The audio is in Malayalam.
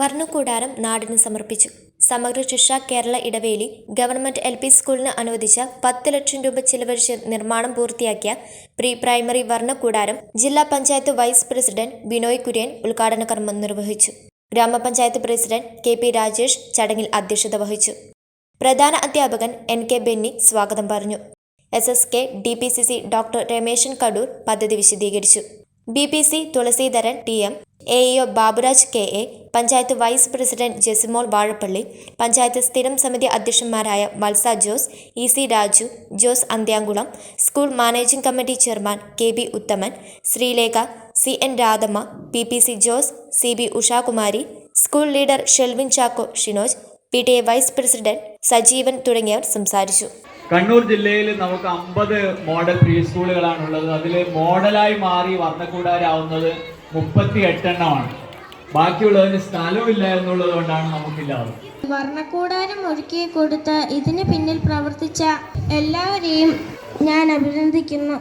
വർണക്കൂടാരം നാടിന് സമർപ്പിച്ചു. Samagra Shiksha Kerala Edaveli government L P സ്കൂളിന് അനുവദിച്ച പത്ത് ലക്ഷം രൂപ ചിലവഴിച്ച് നിർമ്മാണം പൂർത്തിയാക്കിയ പ്രീ പ്രൈമറി വർണക്കൂടാരം ജില്ലാ പഞ്ചായത്ത് വൈസ് പ്രസിഡന്റ് ബിനോയ് കുര്യൻ ഉദ്ഘാടന കർമ്മം നിർവഹിച്ചു. ഗ്രാമപഞ്ചായത്ത് പ്രസിഡന്റ് കെ പി രാജേഷ് ചടങ്ങിൽ അധ്യക്ഷത വഹിച്ചു. പ്രധാന അധ്യാപകൻ എൻ കെ ബെന്നി സ്വാഗതം പറഞ്ഞു. S S K D P C C doctor Rameshan Kadur പദ്ധതി വിശദീകരിച്ചു. B P C Thulasidharan T M A Baburaj K A panchayat vice president Jesimol Vazhappally panchayat സ്ഥിരം സമിതി അധ്യക്ഷന്മാരായ Valsa Jose E C Raju Jose Anthyankulam school managing committee chairman K B Uthaman Sreelekha C N Radhamma P P C Jose C B Ushakumari school leader Shelvin Chacko Shinoj P T A vice president Sajeevan തുടങ്ങിയവർ സംസാരിച്ചു. കണ്ണൂർ ജില്ലയിൽ നമുക്ക് അമ്പത് മോഡൽ പ്രീ സ്കൂളുകളാണുള്ളത് അതിൽ മോഡലായി മാറി വർണക്കൂടാരാവുന്നത് മുപ്പത്തി എട്ടെണ്ണമാണ് ബാക്കിയുള്ളതിന് സ്ഥലമില്ല എന്നുള്ളത് കൊണ്ടാണ് നമുക്കില്ലാതെ. വർണക്കൂടാരം ഒരുക്കി കൊടുത്ത ഇതിന് പിന്നിൽ പ്രവർത്തിച്ച എല്ലാവരെയും ഞാൻ അഭിനന്ദിക്കുന്നു.